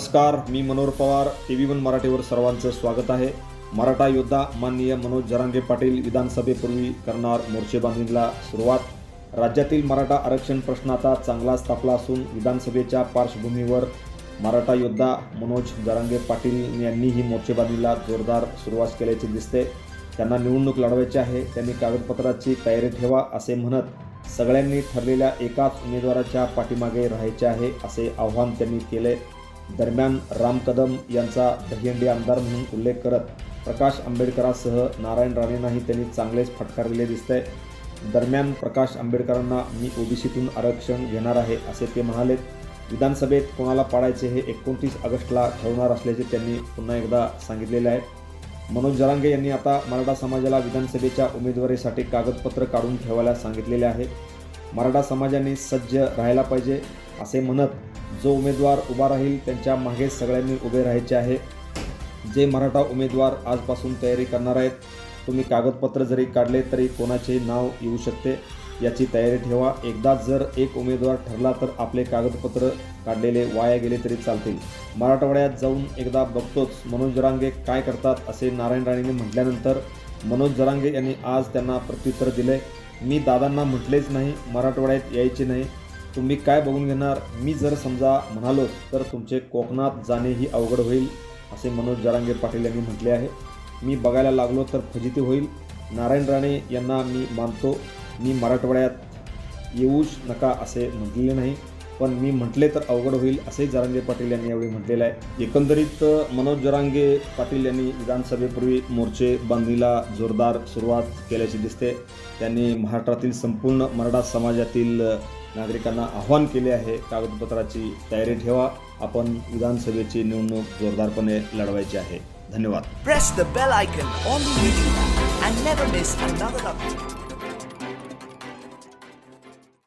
नमस्कार मी Manohar Pawar T V one मराठीवर सर्वांचं स्वागत आहे. मराठा योद्धा माननीय मनोज जरांगे पाटील विधानसभेपूर्वी करणार मोर्चेबांधणीला सुरुवात. राज्यातील मराठा आरक्षण प्रश्न आता चांगलाच तापला असून विधानसभेच्या पार्श्वभूमीवर मराठा योद्धा मनोज जरांगे पाटील यांनी ही मोर्चेबांधणीला जोरदार सुरुवात केल्याचे दिसते. त्यांना निवडणूक लढवायची आहे त्यांनी कागदपत्राची तयारी ठेवा असे म्हणत सगळ्यांनी ठरलेल्या एकाच उमेदवाराच्या पाठीमागे राहायचे आहे असे आव्हान त्यांनी केले. दरम्यान राम कदम यांचा दहिंडी आमदार म्हणून उल्लेख करत प्रकाश आंबेडकरांसह नारायण राणेंनाही त्यांनी चांगलेच फटकारलेले दिसतंय. दरम्यान प्रकाश आंबेडकरांना मी ओबीसीतून आरक्षण घेणार आहे असे ते म्हणाले. विधानसभेत कोणाला पाडायचे हे एकोणतीस ऑगस्टला ठरवणार असल्याचे त्यांनी पुन्हा एकदा सांगितलेले आहे. मनोज जरांगे यांनी आता मराठा समाजाला विधानसभेच्या उमेदवारीसाठी कागदपत्र काढून ठेवायला सांगितलेले आहे. मराठा समाजाने सज्ज राहायला पाहिजे असे म्हणत जो उमेदवार उभा राहील त्यांच्या मागे सगळ्यांनी उभे राहायचे आहे. जे मराठा उमेदवार आजपासून तयारी करणार आहेत तुम्ही कागदपत्र जरी काढले तरी कोणाचे नाव येऊ शकते. याची तयारी ठेवा. एकदा जर एक उमेदवार ठरला तर आपले कागदपत्र काढलेले वाया गेले तरी चालतील. मराठवाड्यात जाऊन एकदा बघतोच मनोज जरांगे काय करतात असे नारायण राणेंनी म्हटल्यानंतर मनोज जरांगे यांनी आज त्यांना प्रत्युत्तर दिले. मी दादांना म्हटलेच नाही मराठवाड्यात यायचे नाही. तुम्ही काय बघून घेणार? मी जर समजा म्हणालो तर तुमचे कोकणात जाणेही अवघड होईल असे मनोज जरांगे पाटील यांनी म्हटले आहे. मी बघायला लागलो तर फजिती होईल. नारायण राणे यांना मी मानतो. मी मराठवाड्यात येऊच नका असे म्हटलेले नाही. पण मी म्हटले तर अवघड होईल असे जरांगे पाटील यांनी यावेळी म्हटलेलं आहे. एकंदरीत मनोज जरांगे पाटील यांनी विधानसभेपूर्वी मोर्चे बांधणीला जोरदार सुरुवात केल्याची दिसते. त्यांनी महाराष्ट्रातील संपूर्ण मराठा समाजातील नागरिकांना आव्हान केले आहे कागदपत्राची तयारी ठेवा. आपण विधानसभेची निवडणूक जोरदारपणे लढवायची आहे. धन्यवाद. Press the bell icon on the